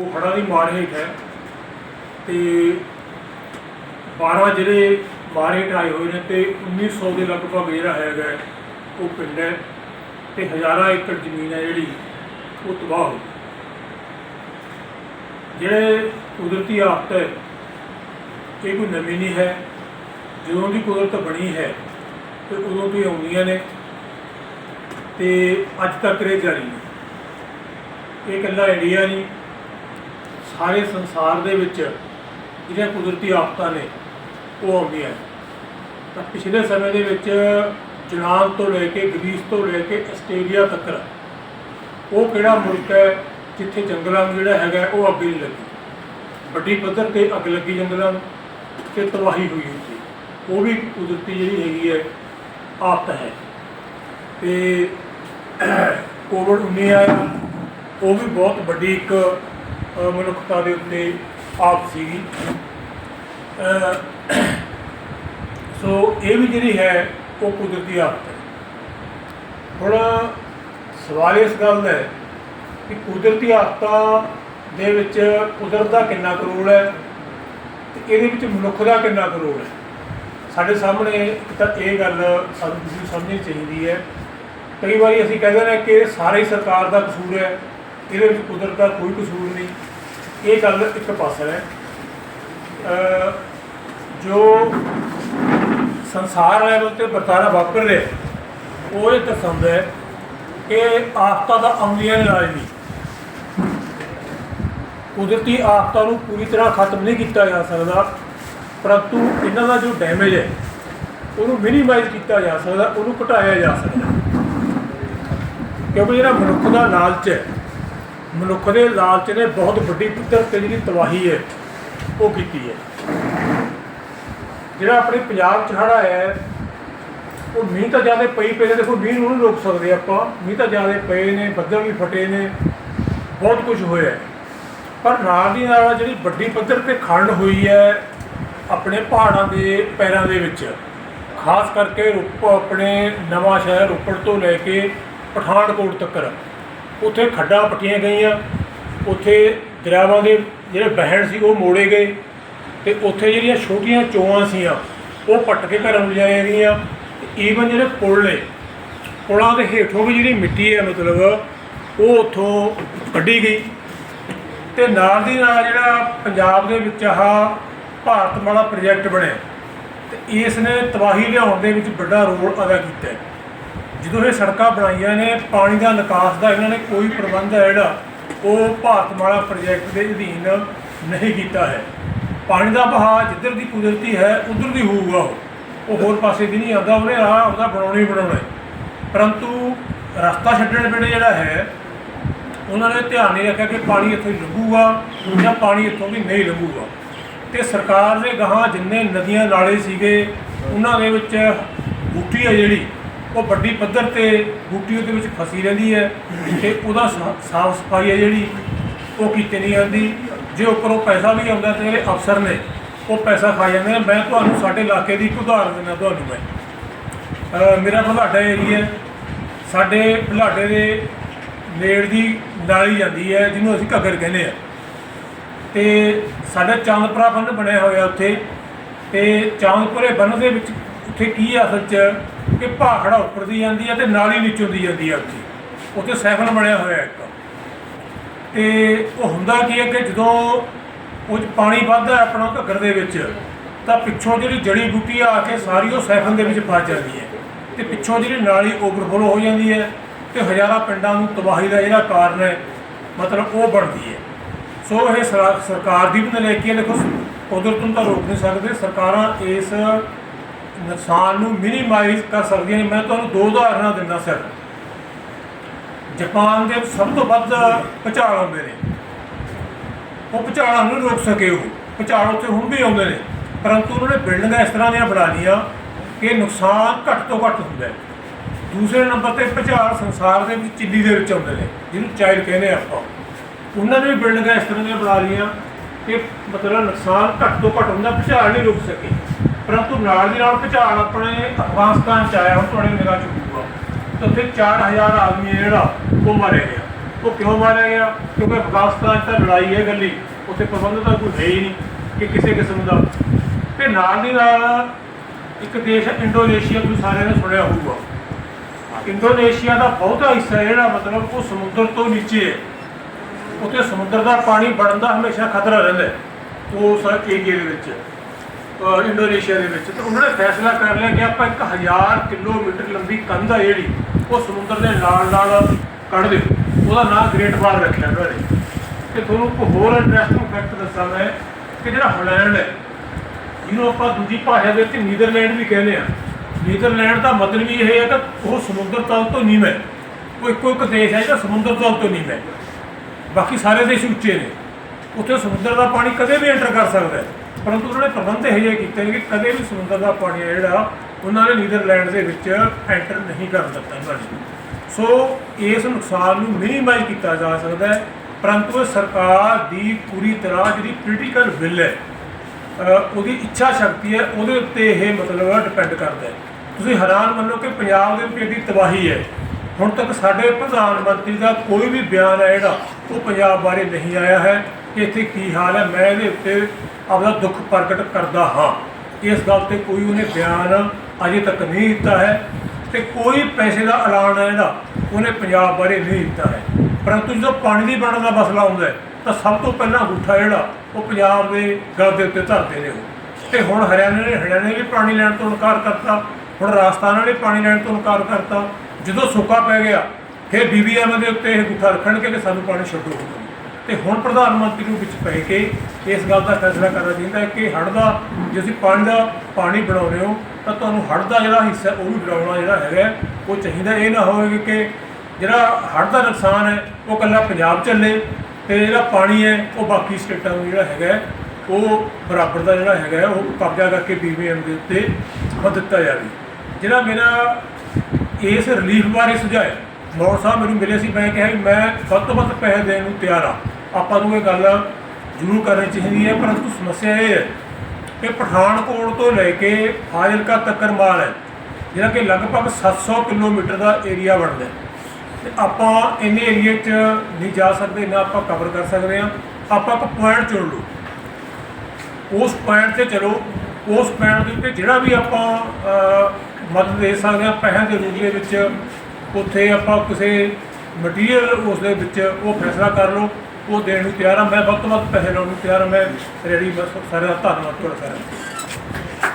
ਉਹ ਹੜ੍ਹਾਂ ਦੀ ਮਾਰ ਹੇਠ ਹੈ ਤੇ 12 ਜਿਹੜੇ ਮਾਰ ਹੇਠ ਆਏ ਹੋਏ ਨੇ ਤੇ 1900 ਦੇ ਲਗਭਗ ਜਿਹੜਾ ਹੈਗਾ ਉਹ ਪਿੰਡ ਹੈ ਤੇ ਹਜ਼ਾਰਾਂ ਏਕੜ ਜ਼ਮੀਨ ਹੈ ਜਿਹੜੀ, ਉਹ ਤਬਾਹ ਹੋ ਜਿਹੜੇ ਕੁਦਰਤੀ ਆਫਤ ਹੈ, ਇਹ ਕੋਈ ਨਵੀਂ ਨਹੀਂ ਹੈ। ਜਦੋਂ ਦੀ ਕੁਦਰਤ ਬਣੀ ਹੈ ਤੇ ਉਦੋਂ ਤੋਂ ਆਉਂਦੀਆਂ ਨੇ। ਤੇ ਅੱਜ ਤੱਕ ਇਹ ਜਾਰੀ ਨੇ। ਇਹ ਇਕੱਲਾ ਇੰਡੀਆ ਨਹੀਂ ਸਾਰੇ ਸੰਸਾਰ ਦੇ ਵਿੱਚ ਜਿਹੜੀਆਂ ਕੁਦਰਤੀ ਆਫਤਾਂ ਨੇ, ਉਹ ਆਉਂਦੀਆਂ ਤਾਂ ਪਿਛਲੇ ਸਮੇਂ ਦੇ ਵਿੱਚ ਜਨਾਬ ਤੋਂ ਲੈ ਕੇ ਗ੍ਰੀਸ ਤੋਂ ਲੈ ਕੇ ਆਸਟ੍ਰੇਲੀਆ ਤੱਕ, ਉਹ ਕਿਹੜਾ ਮੁਲਕ ਹੈ ਜਿੱਥੇ ਜੰਗਲਾਂ ਨੂੰ ਜਿਹੜਾ ਹੈਗਾ ਉਹ ਅੱਗ ਨਹੀਂ ਲੱਗੀ? ਵੱਡੀ ਪੱਧਰ ਤੇ ਅੱਗ ਲੱਗੀ ਜੰਗਲਾਂ ਨੂੰ ਤੇ ਤਬਾਹੀ ਹੋਈ ਉੱਥੇ ਉਹ ਵੀ ਕੁਦਰਤੀ ਜਿਹੜੀ ਹੈਗੀ ਹੈ, ਆਫਤ ਹੈ। ਤੇ ਕੋਵਿਡ 19 ਆਇਆ, ਉਹ ਵੀ ਬਹੁਤ ਵੱਡੀ ਇੱਕ ਮਨੁੱਖਤਾ ਦੇ ਉੱਤੇ ਆਪ ਸੀਗੀ। ਸੋ ਇਹ ਵੀ ਜਿਹੜੀ ਹੈ, ਉਹ ਕੁਦਰਤੀ ਆਫਤ ਹੈ। ਹੁਣ ਸਵਾਲ ਇਸ ਗੱਲ ਦਾ ਹੈ ਕਿ ਕੁਦਰਤੀ ਆਫਤਾਂ ਦੇ ਵਿੱਚ ਕੁਦਰਤ ਦਾ ਕਿੰਨਾ ਕਰੋੜ ਹੈ ਤੇ ਇਹਦੇ ਵਿੱਚ ਮਨੁੱਖ ਦਾ ਕਿੰਨਾ ਕਰੋੜ ਹੈ? ਸਾਡੇ ਸਾਹਮਣੇ ਇੱਕ ਤਾਂ ਇਹ ਗੱਲ ਸਾਨੂੰ ਤੁਸੀਂ ਸਮਝਣੀ ਚਾਹੀਦੀ ਹੈ। ਕਈ ਵਾਰੀ ਅਸੀਂ ਕਹਿੰਦੇ ਨੇ ਕਿ ਸਾਰੇ ਸਰਕਾਰ ਦਾ ਕਸੂਰ ਹੈ। ਇਹਦੇ ਵਿੱਚ ਕੁਦਰਤ ਦਾ ਕੋਈ ਕਸੂਰ ਨਹੀਂ। ਇਹ ਗੱਲ ਇੱਕ ਪਾਸੇ ਹੈ। ਜੋ ਸੰਸਾਰ ਲੈਵਲ ਤੇ ਵਰਤਾਰਾ ਵਾਪਰ ਰਿਹਾ, ਉਹ ਇਹ ਦਰਸਾਉਂਦਾ ਹੈ ਕਿ ਆਫਤਾਂ ਦਾ ਆਉਂਦੀਆਂ ਨੇ ਨਹੀਂ ਕੁਦਰਤੀ ਆਫਤਾਂ ਨੂੰ ਪੂਰੀ ਤਰ੍ਹਾਂ ਖਤਮ ਨਹੀਂ ਕੀਤਾ ਜਾ ਸਕਦਾ, ਪਰੰਤੂ ਇਹਨਾਂ ਦਾ ਜੋ ਡੈਮੇਜ ਹੈ, ਉਹਨੂੰ ਮਿਨੀਮਾਈਜ਼ ਕੀਤਾ ਜਾ ਸਕਦਾ, ਉਹਨੂੰ ਘਟਾਇਆ ਜਾ ਸਕਦਾ। ਕਿਉਂਕਿ ਜਿਹੜਾ ਮਨੁੱਖ ਦਾ ਲਾਲਚ ਹੈ ਮਨੁੱਖ ਦੇ ਲਾਲਚ ਨੇ ਬਹੁਤ ਵੱਡੀ ਪੱਧਰ ਤੇ ਜਿਹੜੀ ਤਬਾਹੀ ਹੈ, ਉਹ ਕੀਤੀ ਹੈ। ਜਿਹੜਾ ਆਪਣੇ ਪੰਜਾਬ ਚ ਹੜ੍ਹ ਆਇਆ ਹੈ, ਉਹ ਮੀਂਹ ਤਾਂ ਜ਼ਿਆਦਾ ਪਈ ਪਏ ਨੇ, ਦੇਖੋ ਮੀਂਹ ਨੂੰ ਨਹੀਂ ਰੋਕ ਸਕਦੇ ਆਪਾਂ। ਮੀਂਹ ਤਾਂ ਜ਼ਿਆਦਾ ਪਏ ਨੇ, ਬੱਦਲ ਵੀ ਫਟੇ ਨੇ, ਬਹੁਤ ਕੁਝ ਹੋਇਆ ਪਰ ਨਾਲ ਦੀ ਨਾਲ ਜਿਹੜੀ ਵੱਡੀ ਪੱਧਰ ਤੇ ਖੰਡ ਹੋਈ ਹੈ, ਆਪਣੇ ਪਹਾੜਾਂ ਦੇ ਪੈਰਾਂ ਦੇ ਵਿੱਚ, ਖਾਸ ਕਰਕੇ ਰੁਪ ਆਪਣੇ ਨਵਾਂ ਸ਼ਹਿਰ ਰੋਪੜ ਤੋਂ ਲੈ ਕੇ ਪਠਾਨਕੋਟ ਤੱਕ ਉੱਥੇ ਖੱਡਾਂ ਪੱਟੀਆਂ ਗਈਆਂ। ਉੱਥੇ ਦਰਿਆਵਾਂ ਦੇ ਜਿਹੜੇ ਬਹਿਣ ਸੀ, ਉਹ ਮੋੜੇ ਗਏ ਤੇ ਉੱਥੇ ਜਿਹੜੀਆਂ ਛੋਟੀਆਂ ਚੋਆਂ ਸੀਆਂ, ਉਹ ਪੱਟ ਕੇ ਘਰਾਂ ਨੂੰ ਲਿਜਾਈਆਂ ਗਈਆਂ। ਈਵਨ ਜਿਹੜੇ ਪੁਲ ਨੇ, ਪੁਲਾਂ ਦੇ ਹੇਠੋਂ ਵੀ ਜਿਹੜੀ ਮਿੱਟੀ ਹੈ, ਮਤਲਬ ਉਹ ਉੱਥੋਂ ਕੱਢੀ ਗਈ। ਤੇ ਨਾਲ ਦੀ ਨਾਲ ਜਿਹੜਾ ਪੰਜਾਬ ਦੇ ਵਿੱਚ ਆਹ ਭਾਰਤਮਾਲਾ ਪ੍ਰੋਜੈਕਟ ਬਣਿਆ, ਤੇ ਇਸ ਨੇ ਤਬਾਹੀ ਲਿਆਉਣ ਦੇ ਵਿੱਚ ਵੱਡਾ ਰੋਲ ਅਦਾ ਕੀਤਾ। ਹੈ ਜਦੋਂ ਇਹ ਸੜਕਾਂ ਬਣਾਈਆਂ ਨੇ, ਪਾਣੀ ਦਾ ਨਿਕਾਸ ਦਾ ਇਹਨਾਂ ਨੇ ਕੋਈ ਪ੍ਰਬੰਧ ਹੈ ਜਿਹੜਾ, ਉਹ ਭਾਰਤਮਾਲਾ ਪ੍ਰੋਜੈਕਟ ਦੇ ਅਧੀਨ ਨਹੀਂ ਕੀਤਾ ਹੈ। ਪਾਣੀ ਦਾ ਬਹਾਅ ਜਿੱਧਰ ਦੀ ਕੁਦਰਤੀ ਹੈ, ਉਧਰ ਦੀ ਹੋਊਗਾ ਉਹ। ਉਹ ਹੋਰ ਪਾਸੇ ਦੀ ਨਹੀਂ ਆਉਂਦਾ, ਉਹਨੇ ਰਾਹ ਉਹਦਾ ਬਣਾਉਣਾ ਹੀ ਬਣਾਉਣਾ ਪਰੰਤੂ ਰਸਤਾ ਛੱਡਣ ਵੇਲੇ ਜਿਹੜਾ ਹੈ, ਉਹਨਾਂ ਨੇ ਧਿਆਨ ਨਹੀਂ ਰੱਖਿਆ ਕਿ ਪਾਣੀ ਇੱਥੋਂ ਹੀ ਲੰਘੂਗਾ ਜਾਂ ਪਾਣੀ ਇੱਥੋਂ ਵੀ ਨਹੀਂ ਲੰਘੂਗਾ ਤੇ ਸਰਕਾਰ ਦੇ ਗਾਹਾਂ ਜਿੰਨੇ ਨਦੀਆਂ ਨਾਲੇ ਸੀਗੇ, ਉਹਨਾਂ ਦੇ ਵਿੱਚ ਬੂਟੀ ਹੈ ਜਿਹੜੀ ਉਹ ਵੱਡੀ ਪੱਧਰ ਤੇ ਬੂਟੀ ਉਹਦੇ ਵਿੱਚ ਫਸੀ ਰਹਿੰਦੀ ਹੈ ਤੇ ਉਹਦਾ ਸਾਫ਼ ਸਫ਼ਾਈ ਹੈ ਜਿਹੜੀ, ਉਹ ਕੀਤੀ ਨਹੀਂ ਜਾਂਦੀ ਜੇ ਉੱਪਰੋਂ ਪੈਸਾ ਵੀ ਆਉਂਦਾ ਤੇ ਜਿਹੜੇ ਅਫਸਰ ਨੇ, ਉਹ ਪੈਸਾ ਖਾ ਜਾਂਦੇ ਨੇ। ਮੈਂ ਤੁਹਾਨੂੰ ਸਾਡੇ ਇਲਾਕੇ ਦੀ ਇੱਕ ਉਦਾਹਰਨ ਦਿੰਦਾ ਤੁਹਾਨੂੰ ਮੈਂ। ਮੇਰਾ ਬੁਲਾਡਾ ਏਰੀਆ ਸਾਡੇ ਬੁਲਾਡੇ ਦੇ ਨੇੜ ਦੀ ਨਾਲੀ ਜਾਂਦੀ ਹੈ, ਜਿਹਨੂੰ ਅਸੀਂ ਘੱਗਰ ਕਹਿੰਦੇ ਆ ਤੇ ਸਾਡਾ ਚਾਂਦਪੁਰਾ ਬੰਨ ਬਣਿਆ ਹੋਇਆ ਉੱਥੇ। ਤੇ ਚਾਂਦਪੁਰੇ ਬੰਨ ਦੇ ਵਿੱਚ ਉੱਥੇ ਕੀ ਆ ਅਸਲ 'ਚ? ਕਿ ਭਾਖੜਾ ਉੱਪਰ ਦੀ ਜਾਂਦੀ ਹੈ ਤੇ ਨਾਲੀ ਨੀਚੋਂ ਦੀ ਜਾਂਦੀ ਹੈ ਉੱਥੇ। ਉੱਥੇ ਸਾਈਫਨ ਬਣਿਆ ਹੋਇਆ ਇੱਕ। ਤੇ ਉਹ ਹੁੰਦਾ ਕੀ ਹੈ ਕਿ ਜਦੋਂ ਉਹ ਪਾਣੀ ਵੱਧਦਾ ਆਪਣਾ ਘੱਗਰ ਦੇ ਵਿੱਚ, ਤਾਂ ਪਿੱਛੋਂ ਜਿਹੜੀ ਜੜੀ ਬੂਟੀ ਆ ਕੇ ਸਾਰੀ ਉਹ ਸਾਈਫਨ ਦੇ ਵਿੱਚ ਫਸ ਜਾਂਦੀ ਹੈ। ਤੇ ਪਿੱਛੋਂ ਜਿਹੜੀ ਨਾਲੀ ਓਵਰਫਲੋ ਹੋ ਜਾਂਦੀ ਹੈ ਤੇ ਹਜ਼ਾਰਾਂ ਪਿੰਡਾਂ ਨੂੰ ਤਬਾਹੀ ਦਾ ਜਿਹੜਾ ਕਾਰਨ ਹੈ, ਮਤਲਬ ਉਹ ਬਣਦੀ ਹੈ। ਸੋ ਇਹ ਸਰਕਾਰ ਦੀ ਵੀ ਨਲਾਇਕੀ ਹੈ। ਦੇਖੋ, ਕੁਦਰਤ ਨੂੰ ਤਾਂ ਰੋਕ ਨਹੀਂ ਸਕਦੇ। ਸਰਕਾਰਾਂ ਇਸ ਨੁਕਸਾਨ ਨੂੰ ਮਿਨੀਮਾਈਜ਼ ਕਰ ਸਕਦੀਆਂ ਨੇ। ਮੈਂ ਤੁਹਾਨੂੰ ਦੋ ਉਦਾਹਰਨਾਂ ਦਿੰਦਾ ਸਿਰ ਜਾਪਾਨ ਦੇ ਸਭ ਤੋਂ ਵੱਧ ਭੂਚਾਲ ਆਉਂਦੇ ਨੇ। ਉਹ ਭੂਚਾਲਾਂ ਨੂੰ ਰੋਕ ਸਕੇ ਉਹ। ਭੂਚਾਲ ਉੱਥੇ ਹੁਣ ਵੀ ਆਉਂਦੇ ਨੇ। ਪਰੰਤੂ ਉਹਨਾਂ ਨੇ ਬਿਲਡਿੰਗਾਂ ਇਸ ਤਰ੍ਹਾਂ ਦੀਆਂ ਬਣਾ ਲਈਆਂ ਕਿ ਨੁਕਸਾਨ ਘੱਟ ਤੋਂ ਘੱਟ ਹੁੰਦਾ ਹੈ। ਦੂਸਰੇ ਨੰਬਰ ਤੇ ਭੂਚਾਲ ਸੰਸਾਰ ਦੇ ਵਿੱਚ ਚਿੱਲੀ ਦੇ ਵਿੱਚ ਆਉਂਦੇ ਨੇ, ਜਿਹਨੂੰ ਚਾਈਲ ਕਹਿੰਦੇ ਆ ਆਪਾਂ। ਉਹਨਾਂ ਨੇ ਵੀ ਬਿਲਡਿੰਗਾਂ ਇਸ ਤਰ੍ਹਾਂ ਦੀਆਂ ਬਣਾ ਲਈਆਂ ਕਿ ਮਤਲਬ ਨੁਕਸਾਨ ਘੱਟ ਤੋਂ ਘੱਟ ਹੁੰਦਾ, ਭੂਚਾਲ ਨਹੀਂ ਰੁਕ ਸਕੇ। ਪਰੰਤੂ ਨਾਲ ਦੀ ਨਾਲ ਭੂਚਾਲ ਆਪਣੇ ਅਫਗਾਨਿਸਤਾਨ ਚ ਆਇਆ, ਹੁਣ ਤੁਹਾਡੇ ਨਿਗਾਹ ਚ ਹੋਊਗਾ। ਤੇ ਉੱਥੇ 4000 ਆਦਮੀ ਜਿਹੜਾ, ਉਹ ਮਾਰੇ ਗਿਆ ਉਹ ਕਿਉਂ ਮਾਰਿਆ ਗਿਆ ਕਿਉਂਕਿ ਅਫਗਾਨਿਸਤਾਨ 'ਚ ਤਾਂ ਲੜਾਈ ਹੈ ਗੱਲੀ ਉੱਥੇ ਪ੍ਰਬੰਧ ਤਾਂ ਕੋਈ ਹੈ ਹੀ ਨਹੀਂ ਕਿ ਕਿਸੇ ਕਿਸਮ ਦਾ। ਤੇ ਨਾਲ ਦੀ ਨਾਲ ਇੱਕ ਦੇਸ਼ ਇੰਡੋਨੇਸ਼ੀਆ, ਤੁਸੀਂ ਸਾਰਿਆਂ ਨੇ ਸੁਣਿਆ ਹੋਊਗਾ। ਇੰਡੋਨੇਸ਼ੀਆ ਦਾ ਬਹੁਤਾ ਹਿੱਸਾ ਜਿਹੜਾ, ਮਤਲਬ ਉਹ ਸਮੁੰਦਰ ਤੋਂ ਨੀਚੇ ਹੈ। ਉੱਥੇ ਸਮੁੰਦਰ ਦਾ ਪਾਣੀ ਵੜਨ ਦਾ ਹਮੇਸ਼ਾ ਖਤਰਾ ਰਹਿੰਦਾ ਹੈ ਉਸ ਏਰੀਏ ਦੇ ਵਿੱਚ ਇੰਡੋਨੇਸ਼ੀਆ ਦੇ ਵਿੱਚ। ਤੇ ਉਹਨਾਂ ਨੇ ਫੈਸਲਾ ਕਰ ਲਿਆ ਕਿ ਆਪਾਂ 1000 ਕਿਲੋਮੀਟਰ ਲੰਬੀ ਕੰਧ ਆ ਜਿਹੜੀ, ਉਹ ਸਮੁੰਦਰ ਦੇ ਨਾਲ ਨਾਲ ਕੱਢ ਦਿਓ। ਉਹਦਾ ਨਾਮ ਗ੍ਰੇਟ ਵਾਲ ਰੱਖਿਆ ਉਹਨਾਂ ਨੇ। ਤੇ ਤੁਹਾਨੂੰ ਇੱਕ ਹੋਰ ਇੰਟਰਸਟਿੰਗ ਫੈਕਟ ਦੱਸਾਂ ਮੈਂ ਕਿ ਜਿਹੜਾ ਹੋਲੈਂਡ ਹੈ, ਜਿਹਨੂੰ ਆਪਾਂ ਦੂਜੀ ਭਾਸ਼ਾ ਦੇ ਵਿੱਚ ਨੀਦਰਲੈਂਡ ਵੀ ਕਹਿੰਦੇ ਆ। ਨੀਦਰਲੈਂਡ ਦਾ ਮਤਲਬ ਵੀ ਇਹ ਹੈ ਕਿ ਉਹ ਸਮੁੰਦਰ ਤਲ ਤੋਂ ਨੀਵਾਂ ਹੈ। ਉਹ ਇੱਕੋ ਇੱਕ ਦੇਸ਼ ਹੈ ਜਿਹੜਾ ਸਮੁੰਦਰ ਤਲ ਤੋਂ ਨੀਵਾਂ ਹੈ। ਬਾਕੀ ਸਾਰੇ ਦੇਸ਼ ਉੱਚੇ ਨੇ। ਉੱਥੇ ਸਮੁੰਦਰ ਦਾ ਪਾਣੀ ਕਦੇ ਵੀ ਐਂਟਰ ਕਰ ਸਕਦਾ ਹੈ। ਪਰੰਤੂ ਉਹਨਾਂ ਨੇ ਪ੍ਰਬੰਧ ਇਹ ਜਿਹੇ ਕੀਤੇ ਨੇ ਕਿ ਕਦੇ ਵੀ ਸਮੁੰਦਰ ਦਾ ਪਾਣੀ ਹੈ ਜਿਹੜਾ, ਉਹਨਾਂ ਨੇ ਨੀਦਰਲੈਂਡ ਦੇ ਵਿੱਚ ਐਂਟਰ ਨਹੀਂ ਕਰ ਦਿੱਤਾ ਇਹਨਾਂ ਨੇ। ਸੋ ਇਸ ਨੁਕਸਾਨ ਨੂੰ ਮਿਨੀਮਾਈਜ਼ ਕੀਤਾ ਜਾ ਸਕਦਾ ਹੈ। ਪਰੰਤੂ ਸਰਕਾਰ ਦੀ ਪੂਰੀ ਤਰ੍ਹਾਂ ਜਿਹੜੀ ਪੋਲੀਟੀਕਲ ਵਿਲ ਹੈ ਉਹਦੀ ਇੱਛਾ ਸ਼ਕਤੀ ਹੈ, ਉਹਦੇ ਉੱਤੇ ਇਹ ਮਤਲਬ ਡਿਪੈਂਡ ਕਰਦਾ ਹੈ। ਤੁਸੀਂ ਹੈਰਾਨ ਮੰਨੋ ਕਿ ਪੰਜਾਬ ਦੇ ਵਿੱਚ ਇਹਦੀ ਤਬਾਹੀ ਹੈ। ਹੁਣ ਤੱਕ ਸਾਡੇ ਪ੍ਰਧਾਨ ਮੰਤਰੀ ਦਾ ਕੋਈ ਵੀ ਬਿਆਨ ਹੈ ਜਿਹੜਾ, ਉਹ ਪੰਜਾਬ ਬਾਰੇ ਨਹੀਂ ਆਇਆ ਹੈ। ਕਿ ਇੱਥੇ ਕੀ ਹਾਲ ਹੈ, ਮੈਂ ਇਹਦੇ ਉੱਤੇ ਆਪਦਾ ਦੁੱਖ ਪ੍ਰਗਟ ਕਰਦਾ ਹਾਂ। ਇਸ ਗੱਲ ਤੇ ਕੋਈ ਉਹਨੇ ਬਿਆਨ ਅਜੇ ਤੱਕ ਨਹੀਂ ਦਿੱਤਾ ਹੈ ਤੇ ਕੋਈ ਪੈਸੇ ਦਾ ਐਲਾਨ ਹੈ ਜਿਹੜਾ ਉਹਨੇ ਪੰਜਾਬ ਬਾਰੇ ਨਹੀਂ ਦਿੱਤਾ ਹੈ। ਪਰੰਤੂ ਜਦੋਂ ਪਾਣੀ ਦੀ ਬਣਨ ਦਾ ਮਸਲਾ ਆਉਂਦਾ ਹੈ, ਤਾਂ ਸਭ ਤੋਂ ਪਹਿਲਾਂ ਅੰਗੂਠਾ ਜਿਹੜਾ, ਉਹ ਪੰਜਾਬ ਦੇ ਗਲ ਦੇ ਉੱਤੇ ਧਰਦੇ ਨੇ ਉਹ। ਤੇ ਹੁਣ ਹਰਿਆਣਾ ਨੇ, ਹਰਿਆਣਾ ਵੀ ਪਾਣੀ ਲੈਣ ਤੋਂ ਇਨਕਾਰ ਕਰਤਾ, ਹੁਣ ਰਾਜਸਥਾਨ ਨੇ ਪਾਣੀ ਲੈਣ ਤੋਂ ਇਨਕਾਰ ਕਰਤਾ। ਜਦੋਂ ਸੁੱਕਾ ਪੈ ਗਿਆ, ਫਿਰ ਬੀਬੀਐਮ ਦੇ ਉੱਤੇ ਇਹ ਅੰਗੂਠਾ ਰੱਖਣਗੇ ਕਿ ਸਾਨੂੰ ਪਾਣੀ ਛੱਡੋ। ਤੇ ਹੁਣ ਪ੍ਰਧਾਨ ਮੰਤਰੀ ਨੂੰ ਵਿੱਚ ਪੈ ਕੇ ਇਸ ਗੱਲ ਦਾ ਫੈਸਲਾ ਕਰਨਾ ਚਾਹੀਦਾ ਹੈ ਕਿ ਹੜ੍ਹ ਦਾ, ਜੇ ਤੁਸੀਂ ਪਾਣੀ ਦਾ ਪਾਣੀ ਬਣਾਉਂਦੇ ਹੋ, ਤਾਂ ਤੁਹਾਨੂੰ ਹੜ੍ਹ ਦਾ ਜਿਹੜਾ ਹਿੱਸਾ ਉਹ ਵੀ ਬਣਾਉਣਾ ਜਿਹੜਾ ਹੈਗਾ ਉਹ ਚਾਹੀਦਾ ਇਹ ਨਾ ਹੋਵੇ ਕਿ ਜਿਹੜਾ ਹੜ੍ਹ ਦਾ ਨੁਕਸਾਨ ਹੈ, ਉਹ ਇਕੱਲਾ ਪੰਜਾਬ ਚੱਲੇ ਤੇ ਜਿਹੜਾ ਪਾਣੀ ਹੈ, ਉਹ ਬਾਕੀ ਸਟੇਟਾਂ ਨੂੰ ਜਿਹੜਾ ਹੈਗਾ ਉਹ ਬਰਾਬਰ ਦਾ ਜਿਹੜਾ ਹੈਗਾ ਉਹ ਕਬਜ਼ਾ ਕਰਕੇ ਬੀਬੀਐਮ ਦੇ ਉੱਤੇ ਉਹ ਦਿੱਤਾ ਜਾਵੇ। ਜਿਹੜਾ ਮੇਰਾ ਇਸ ਰਿਲੀਫ ਬਾਰੇ ਸੁਝਾਅ ਹੈ, ਮੌੜ ਸਾਹਿਬ ਮੈਨੂੰ ਮਿਲੇ ਸੀ, ਮੈਂ ਕਿਹਾ ਵੀ ਮੈਂ ਵੱਧ ਤੋਂ ਵੱਧ ਪੈਸੇ ਦੇਣ ਨੂੰ ਤਿਆਰ ਆ ਆਪਾਂ ਨੂੰ ਇਹ ਗੱਲ ਜ਼ਰੂਰ ਕਰਨੀ ਚਾਹੀਦੀ ਹੈ ਪਰੰਤੂ ਸਮੱਸਿਆ ਇਹ ਹੈ ਕਿ ਪਠਾਨਕੋਟ ਤੋਂ ਲੈ ਕੇ ਫਾਜ਼ਿਲਕਾ ਤੱਕਰ ਮਾਲ ਹੈ, ਜਿਹੜਾ ਕਿ ਲਗਭਗ 700 ਕਿਲੋਮੀਟਰ ਦਾ ਏਰੀਆ ਬਣਦਾ ਹੈ। ਤੇ ਆਪਾਂ ਇੰਨੇ ਏਰੀਏ 'ਚ ਨਹੀਂ ਜਾ ਸਕਦੇ, ਨਾ ਆਪਾਂ ਕਵਰ ਕਰ ਸਕਦੇ ਹਾਂ, ਆਪਾਂ ਇੱਕ ਪੁਆਇੰਟ ਚੁਣ ਲਓ। ਉਸ ਪੁਆਇੰਟ ਤੇ ਚਲੋ, ਉਸ ਪੁਆਇੰਟ ਦੇ ਉੱਤੇ ਜਿਹੜਾ ਵੀ ਆਪਾਂ ਮਦਦ ਦੇ ਸਕਦੇ ਹਾਂ, ਪੈਸਿਆਂ ਦੇ ਰੂਪ ਦੇ ਵਿੱਚ ਉੱਥੇ ਆਪਾਂ ਕਿਸੇ ਮਟੀਰੀਅਲ ਉਸ ਦੇ ਵਿੱਚ ਉਹ ਫੈਸਲਾ ਕਰ ਲਓ। ਉਹ ਦੇਣ ਨੂੰ ਤਿਆਰ ਹਾਂ ਮੈਂ ਵੱਧ ਤੋਂ ਵੱਧ ਪੈਸੇ ਲਾਉਣ ਨੂੰ ਤਿਆਰ ਹਾਂ ਮੈਂ ਰੈਡੀ ਬਸ ਸਾਰਿਆਂ ਦਾ ਧੰਨਵਾਦ ਤੁਹਾਡਾ ਸਾਰਿਆਂ ਦਾ।